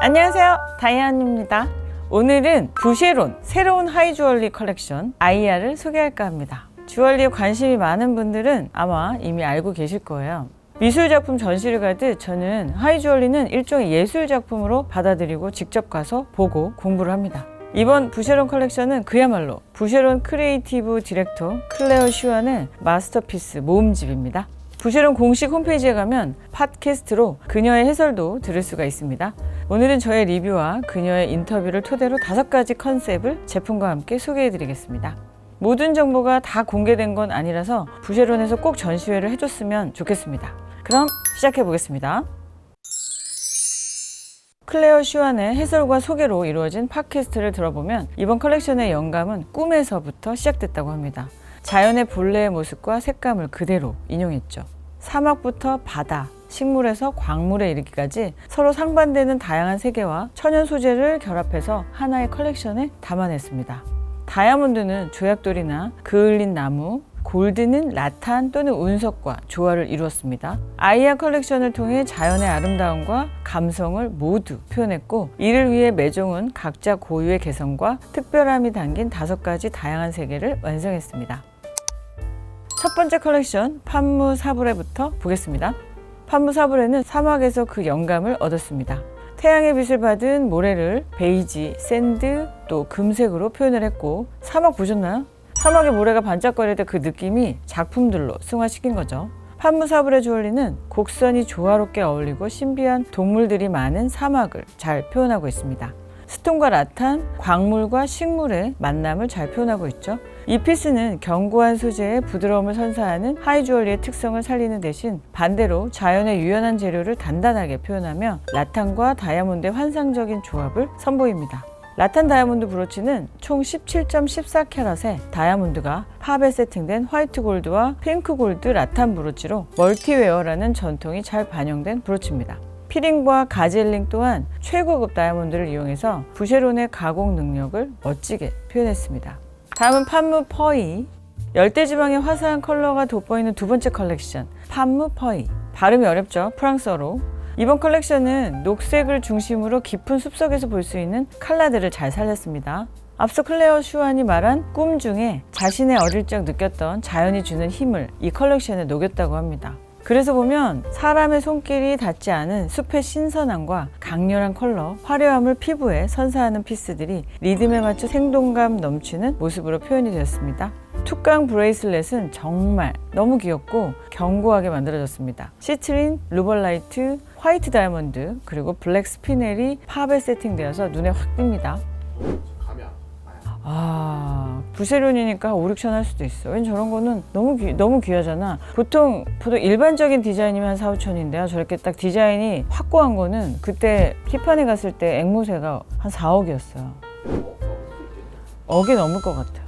안녕하세요. 다이안입니다. 오늘은 부쉐론 새로운 하이 주얼리 컬렉션 아이아를 소개할까 합니다. 주얼리에 관심이 많은 분들은 아마 이미 알고 계실 거예요. 미술 작품 전시를 가듯 저는 하이 주얼리는 일종의 예술 작품으로 받아들이고 직접 가서 보고 공부를 합니다. 이번 부쉐론 컬렉션은 그야말로 부쉐론 크리에이티브 디렉터 클레어 슈안의 마스터피스 모음집입니다 부쉐론 공식 홈페이지에 가면 팟캐스트로 그녀의 해설도 들을 수가 있습니다. 오늘은 저의 리뷰와 그녀의 인터뷰를 토대로 다섯 가지 컨셉을 제품과 함께 소개해 드리겠습니다. 모든 정보가 다 공개된 건 아니라서 부쉐론에서 꼭 전시회를 해줬으면 좋겠습니다. 그럼 시작해 보겠습니다. 클레어 슈안의 해설과 소개로 이루어진 팟캐스트를 들어보면 이번 컬렉션의 영감은 꿈에서부터 시작됐다고 합니다. 자연의 본래의 모습과 색감을 그대로 인용했죠. 사막부터 바다, 식물에서 광물에 이르기까지 서로 상반되는 다양한 세계와 천연 소재를 결합해서 하나의 컬렉션에 담아냈습니다. 다이아몬드는 조약돌이나 그을린 나무, 골드는 라탄 또는 운석과 조화를 이루었습니다. 아이아 컬렉션을 통해 자연의 아름다움과 감성을 모두 표현했고 이를 위해 매종은 각자 고유의 개성과 특별함이 담긴 다섯 가지 다양한 세계를 완성했습니다. 첫 번째 컬렉션 판무 사브레부터 보겠습니다. 판무 사브레는 사막에서 그 영감을 얻었습니다. 태양의 빛을 받은 모래를 베이지, 샌드, 또 금색으로 표현을 했고 사막 보셨나요? 사막의 모래가 반짝거릴 때 그 느낌이 작품들로 승화시킨 거죠. 판무사브레 주얼리는 곡선이 조화롭게 어울리고 신비한 동물들이 많은 사막을 잘 표현하고 있습니다. 스톤과 라탄, 광물과 식물의 만남을 잘 표현하고 있죠. 이 피스는 견고한 소재의 부드러움을 선사하는 하이 주얼리의 특성을 살리는 대신 반대로 자연의 유연한 재료를 단단하게 표현하며 라탄과 다이아몬드의 환상적인 조합을 선보입니다. 라탄 다이아몬드 브로치는 총 17.14캐럿의 다이아몬드가 팝에 세팅된 화이트 골드와 핑크 골드 라탄 브로치로 멀티웨어라는 전통이 잘 반영된 브로치입니다. 피링과 가젤링 또한 최고급 다이아몬드를 이용해서 부쉐론의 가공 능력을 멋지게 표현했습니다. 다음은 판무 퍼이. 열대지방의 화사한 컬러가 돋보이는 두 번째 컬렉션, 판무 퍼이. 발음이 어렵죠? 프랑스어로. 이번 컬렉션은 녹색을 중심으로 깊은 숲속에서 볼 수 있는 컬러들을 잘 살렸습니다. 앞서 클레어 슈안이 말한 꿈 중에 자신의 어릴 적 느꼈던 자연이 주는 힘을 이 컬렉션에 녹였다고 합니다. 그래서 보면 사람의 손길이 닿지 않은 숲의 신선함과 강렬한 컬러, 화려함을 피부에 선사하는 피스들이 리듬에 맞춰 생동감 넘치는 모습으로 표현이 되었습니다. 툭강 브레이슬렛은 정말 너무 귀엽고 견고하게 만들어졌습니다. 시트린, 루벌라이트, 화이트 다이아몬드, 그리고 블랙 스피넬이 팝에 세팅되어서 눈에 확 띕니다. 아, 부세론이니까 5, 6천 할 수도 있어. 왠 저런 거는 너무 귀, 너무 귀하잖아. 보통 보통 일반적인 디자인이면 한 4, 5천인데요. 저렇게 딱 디자인이 확고한 거는 그때 티파니 갔을 때 앵무새가 한 4억이었어요. 억이 넘을 것 같아요.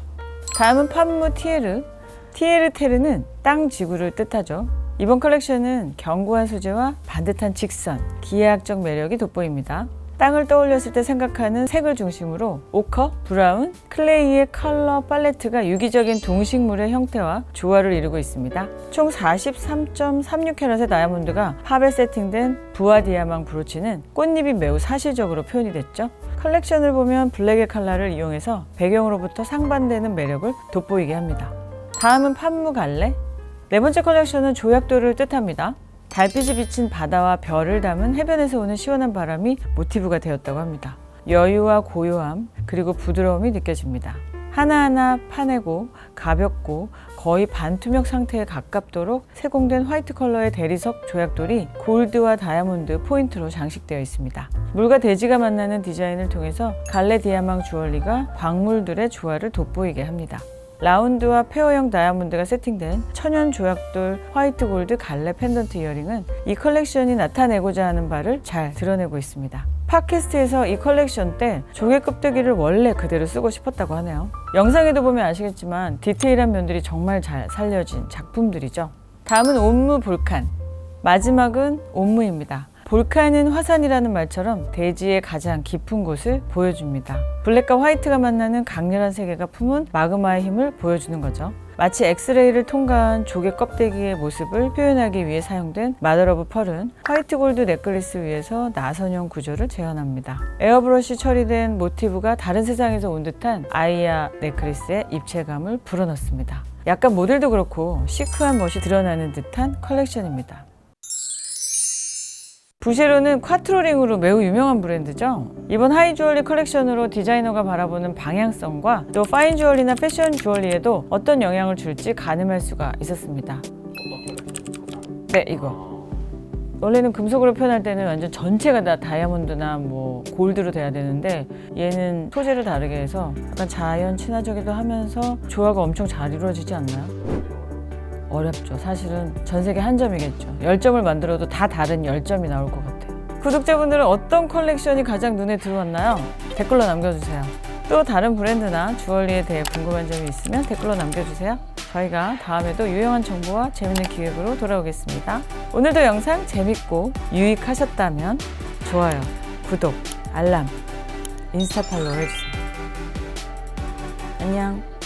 다음은 판무 티에르. 티에르 테르는 땅 지구를 뜻하죠. 이번 컬렉션은 견고한 소재와 반듯한 직선, 기하학적 매력이 돋보입니다. 땅을 떠올렸을 때 생각하는 색을 중심으로 오커, 브라운, 클레이의 컬러 팔레트가 유기적인 동식물의 형태와 조화를 이루고 있습니다. 총 43.36캐럿의 다이아몬드가 팝에 세팅된 부아 디아망 브로치는 꽃잎이 매우 사실적으로 표현이 됐죠. 컬렉션을 보면 블랙의 컬러를 이용해서 배경으로부터 상반되는 매력을 돋보이게 합니다. 다음은 판무 갈래. 네 번째 컬렉션은 조약돌을 뜻합니다. 달빛이 비친 바다와 별을 담은 해변에서 오는 시원한 바람이 모티브가 되었다고 합니다. 여유와 고요함 그리고 부드러움이 느껴집니다. 하나하나 파내고 가볍고 거의 반투명 상태에 가깝도록 세공된 화이트 컬러의 대리석 조약돌이 골드와 다이아몬드 포인트로 장식되어 있습니다. 물과 대지가 만나는 디자인을 통해서 갈레 디아망 주얼리가 광물들의 조화를 돋보이게 합니다. 라운드와 페어형 다이아몬드가 세팅된 천연 조약돌 화이트 골드 갈래 펜던트 이어링은 이 컬렉션이 나타내고자 하는 바를 잘 드러내고 있습니다. 팟캐스트에서 이 컬렉션 때 조개 껍데기를 원래 그대로 쓰고 싶었다고 하네요. 영상에도 보면 아시겠지만 디테일한 면들이 정말 잘 살려진 작품들이죠. 다음은 옴무 볼칸. 마지막은 옴무입니다. 볼칸은 화산이라는 말처럼 대지의 가장 깊은 곳을 보여줍니다. 블랙과 화이트가 만나는 강렬한 세계가 품은 마그마의 힘을 보여주는 거죠. 마치 엑스레이를 통과한 조개 껍데기의 모습을 표현하기 위해 사용된 마더 러브 펄은 화이트 골드 넥클리스 위에서 나선형 구조를 재현합니다. 에어브러쉬 처리된 모티브가 다른 세상에서 온 듯한 아이야 넥클리스의 입체감을 불어넣습니다. 약간 모델도 그렇고 시크한 멋이 드러나는 듯한 컬렉션입니다. 부쉐로는 콰트로링으로 매우 유명한 브랜드죠. 이번 하이 주얼리 컬렉션으로 디자이너가 바라보는 방향성과 또 파인 주얼리나 패션 주얼리에도 어떤 영향을 줄지 가늠할 수가 있었습니다. 네, 이거. 원래는 금속으로 표현할 때는 완전 전체가 다 다이아몬드나 뭐 골드로 돼야 되는데 얘는 소재를 다르게 해서 약간 자연 친화적이기도 하면서 조화가 엄청 잘 이루어지지 않나요? 어렵죠. 사실은 전 세계 한 점이겠죠. 열점을 만들어도 다 다른 열점이 나올 것 같아요. 구독자분들은 어떤 컬렉션이 가장 눈에 들어왔나요? 댓글로 남겨주세요. 또 다른 브랜드나 주얼리에 대해 궁금한 점이 있으면 댓글로 남겨주세요. 저희가 다음에도 유용한 정보와 재밌는 기획으로 돌아오겠습니다. 오늘도 영상 재밌고 유익하셨다면 좋아요, 구독, 알람, 인스타 팔로우 해주세요. 안녕.